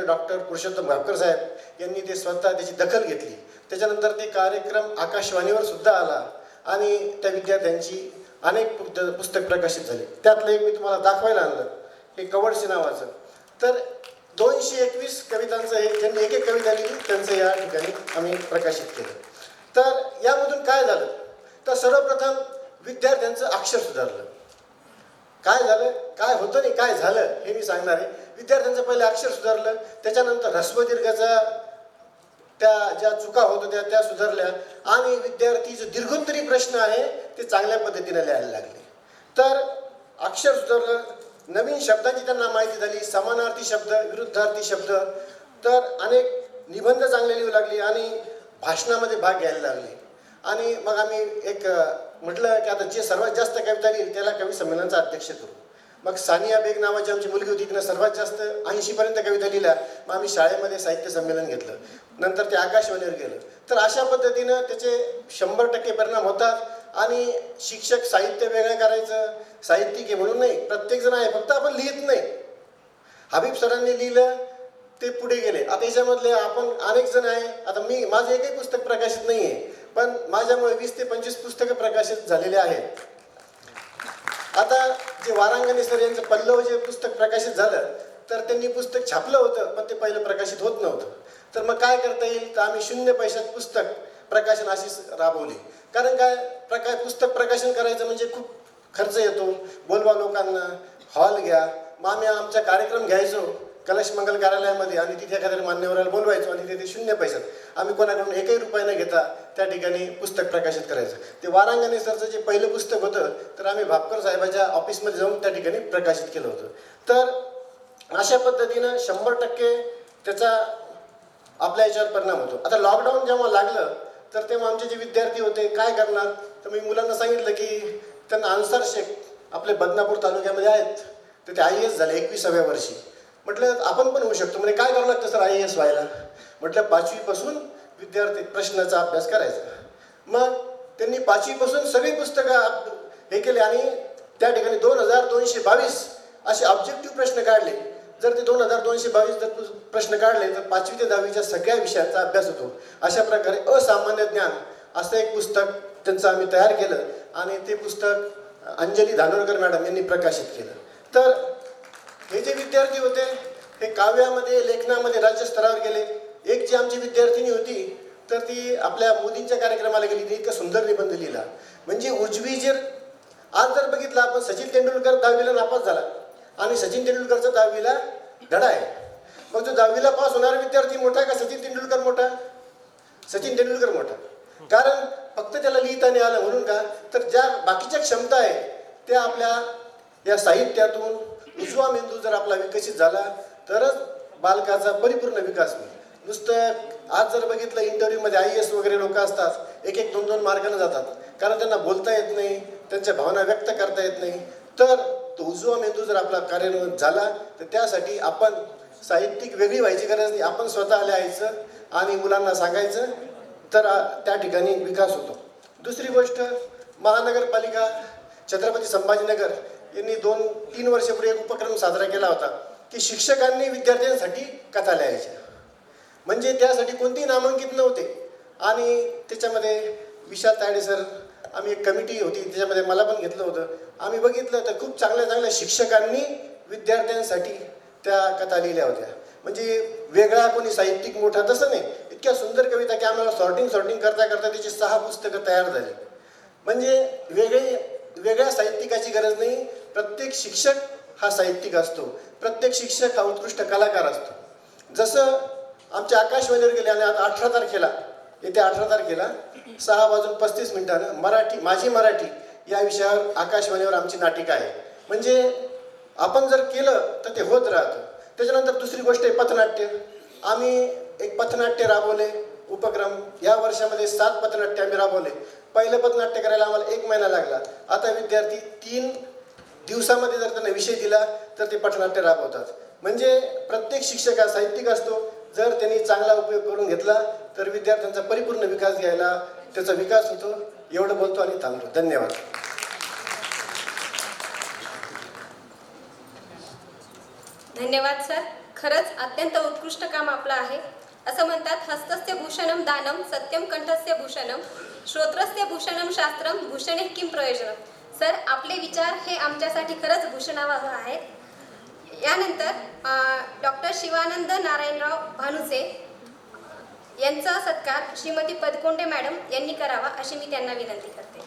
होते डॉक्टर पुरुषोत्तम भापकर साहेब यांनी ते स्वतः त्याची दखल घेतली. त्याच्यानंतर ते कार्यक्रम आकाशवाणीवर सुद्धा आला आणि त्या विद्यार्थ्यांची अनेक पुस्तक प्रकाशित झाली. त्यातलं एक मी तुम्हाला दाखवायला आणलं हे कवडशी नावाचं. तर दोनशे एकवीस कवितांचं हे ज्यांनी एक एक कविता लिहिली त्यांचं या ठिकाणी आम्ही प्रकाशित केलं. तर यामधून काय झालं? तर सर्वप्रथम विद्यार्थ्यांचं अक्षर सुधारलं. काय झालं? काय होतं नाही काय झालं हे मी सांगणार आहे. विद्यार्थ्यांचं पहिले अक्षर सुधारलं त्याच्यानंतर ह्रस्वदीर्घाचा त्या ज्या चुका होत होत्या त्या सुधारल्या आणि विद्यार्थी जो दीर्घोत्तरी प्रश्न आहे ते चांगल्या पद्धतीने लिहायला लागले. तर अक्षर सुधारलं नवीन शब्दांची त्यांना माहिती झाली समानार्थी शब्द विरुद्धार्थी शब्द तर अनेक निबंध चांगले लिहू लागले आणि भाषणामध्ये भाग घ्यायला लागले. आणि मग आम्ही एक म्हटलं की आता जे सर्वात जास्त कविता लिहिल त्याला कवी संमेलनाचा अध्यक्ष करू. मग सानिया बेग नावाची आमची मुलगी होती तिनं सर्वात जास्त ऐंशीपर्यंत कविता लिहिल्या. मग आम्ही शाळेमध्ये साहित्य संमेलन घेतलं. नंतर ते आकाशवाणीवर गेलं. तर अशा पद्धतीनं त्याचे शंभर टक्के परिणाम होतात आणि शिक्षक साहित्य वेगळं करायचं साहित्यिक आहे म्हणून नाही प्रत्येकजण आहे फक्त आपण लिहित नाही. हबीब सरांनी लिहिलं ते पुढे गेले. आता याच्यामधले आपण अनेक जण आहे. आता मी माझं एकही पुस्तक प्रकाशित नाही आहे पण माझ्यामुळे वीस ते पंचवीस पुस्तकं प्रकाशित झालेले आहेत. आता जे वारांगणे सर यांचं पल्लव जे पुस्तक प्रकाशित झालं तर त्यांनी पुस्तक छापलं होतं पण ते पहिलं प्रकाशित होत नव्हतं. तर मग काय करता येईल? तर आम्ही शून्य पैशात पुस्तक प्रकाशन अशीच राबवली. कारण काय? प्रका पुस्तक प्रकाशन करायचं म्हणजे खूप खर्च येतो. बोलवा लोकांना हॉल घ्या. मग आम्ही आमचा कार्यक्रम घ्यायचो. कलश मंगल कार्यालयामध्ये आणि तिथे एखाद्या मान्यवराला बोलवायचो आणि तिथे शून्य पैशात आम्ही कोणाकडून एकही रुपये न घेता त्या ठिकाणी पुस्तक प्रकाशित करायचं. ते वारांगणे सरचं जे पहिलं पुस्तक होतं तर आम्ही भापकर साहेबाच्या ऑफिसमध्ये जाऊन त्या ठिकाणी प्रकाशित केलं होतं. तर अशा पद्धतीनं शंभर टक्के त्याचा आपल्या याच्यावर परिणाम होतो. आता लॉकडाऊन जेव्हा लागलं तर तेव्हा आमचे जे विद्यार्थी होते काय करणार? तर मी मुलांना सांगितलं की त्यांना अन्सार शेख आपले बदनापूर तालुक्यामध्ये आहेत. तर ते आय एस झाले एकविसाव्या वर्षी. म्हटलं आपण पण होऊ शकतो. म्हणजे काय करावं लागतं सर आय एस व्हायला म्हटलं पाचवीपासून विद्यार्थी प्रश्नाचा अभ्यास करायचा. मग त्यांनी पाचवीपासून सगळी पुस्तकं हे केले आणि त्या ठिकाणी दोन हजार दोनशे बावीस असे ऑब्जेक्टिव्ह प्रश्न काढले. जर ते दोन हजार दोनशे बावीस जर पु- प्रश्न काढले तर पाचवी ते दहावीच्या सगळ्या विषयांचा अभ्यास होतो. अशा प्रकारे असामान्य ज्ञान असं एक पुस्तक त्यांचं आम्ही तयार केलं आणि ते पुस्तक अंजली धानोरकर मॅडम यांनी प्रकाशित केलं. तर विद्यार्थी होते हे काव्यामध्ये लेखनामध्ये राज्यस्तरावर गेले. एक जी आमची विद्यार्थिनी होती तर ती आपल्या मोदींच्या कार्यक्रमाला गेली. ती इतका सुंदर निबंध लिहिला. म्हणजे उजवी जर आज जर बघितलं आपण सचिन तेंडुलकर दहावीला नापास झाला. आणि सचिन तेंडुलकरचा दहावीला धडा आहे. मग जो दहावीला पास होणारा विद्यार्थी मोठा का सचिन तेंडुलकर मोठा? सचिन तेंडुलकर मोठा. कारण फक्त त्याला लिहिता नाही आलं म्हणून का? तर ज्या बाकीच्या क्षमता आहे त्या आपल्या या साहित्यातून उजवा मेंदू जर आपला विकसित झाला तरच बालकाचा परिपूर्ण विकास होईल. नुसतं आज जर बघितलं इंटरव्ह्यूमध्ये आय एस वगैरे लोक असतात एक एक दोन दोन मार्गाने जातात. कारण त्यांना बोलता येत नाही त्यांच्या भावना व्यक्त करता येत नाही. तर तो उजवा मेंदू जर आपला कार्यान्वित झाला तर त्यासाठी आपण साहित्यिक वेगळी व्हायची गरज नाही. आपण स्वतः लिहायचं आणि मुलांना सांगायचं तर त्या ठिकाणी विकास होतो. दुसरी गोष्ट महानगरपालिका छत्रपती संभाजीनगर यांनी दोन तीन वर्षापूर्वी एक उपक्रम साजरा केला होता. की शिक्षकांनी विद्यार्थ्यांसाठी कथा लिहायच्या. म्हणजे त्यासाठी कोणतेही नामांकित नव्हते. आणि त्याच्यामध्ये विशाल तायडे सर आम्ही एक कमिटी होती त्याच्यामध्ये मला पण घेतलं होतं. आम्ही बघितलं तर खूप चांगल्या चांगल्या शिक्षकांनी विद्यार्थ्यांसाठी त्या कथा लिहिल्या होत्या. म्हणजे वेगळा कोणी साहित्यिक मोठा तसं नाही. इतक्या सुंदर कविता की आम्हाला सॉर्टिंग सॉर्टिंग करता करता त्याची सहा पुस्तकं तयार झाली. म्हणजे वेगळे वेगळ्या साहित्यिकाची गरज नाही. प्रत्येक शिक्षक हा साहित्यिक असतो. प्रत्येक शिक्षक हा उत्कृष्ट कलाकार असतो. जसं आमच्या आकाशवाणीवर गेले आणि आता अठरा तारखेला येत्या अठरा तारखेला सहा वाजून पस्तीस मिनिटानं मराठी माझी मराठी या विषयावर आकाशवाणीवर आमची नाटिका आहे. म्हणजे आपण जर केलं तर ते होत राहतं. त्याच्यानंतर दुसरी गोष्ट आहे पथनाट्य. आम्ही एक पथनाट्य राबवले उपक्रम या वर्षामध्ये सात पथनाट्य आम्ही राबवले. पहिलं पथनाट्य करायला आम्हाला एक महिना लागला. आता विद्यार्थी तीन दिवसामध्ये जर त्यांना विषय दिला तर ते पथनाट्य राबवतात. म्हणजे प्रत्येक शिक्षक हा साहित्यिक असतो. जर त्यांनी चांगला उपयोग करून घेतला तर विद्यार्थ्यांचा परिपूर्ण विकास घ्यायला त्याचा विकास होतो. एवढं बोलतो आणि थांबतो धन्यवाद. धन्यवाद सर. खरंच अत्यंत उत्कृष्ट काम आपलं आहे. असं म्हणतात हस्त भूषणम दानम सत्यम कंठस्य भूषणम श्रोत्रस्य भूषणम शास्त्रम भूषणे किम प्रयोजनम सर आपले विचार हे आमच्यासाठी खरंच भूषणावह आहेत. यानंतर डॉक्टर शिवानंद नारायणराव भानुसे यांचा सत्कार श्रीमती पदकोंडे मॅडम यांनी करावा अशी मी त्यांना विनंती करते.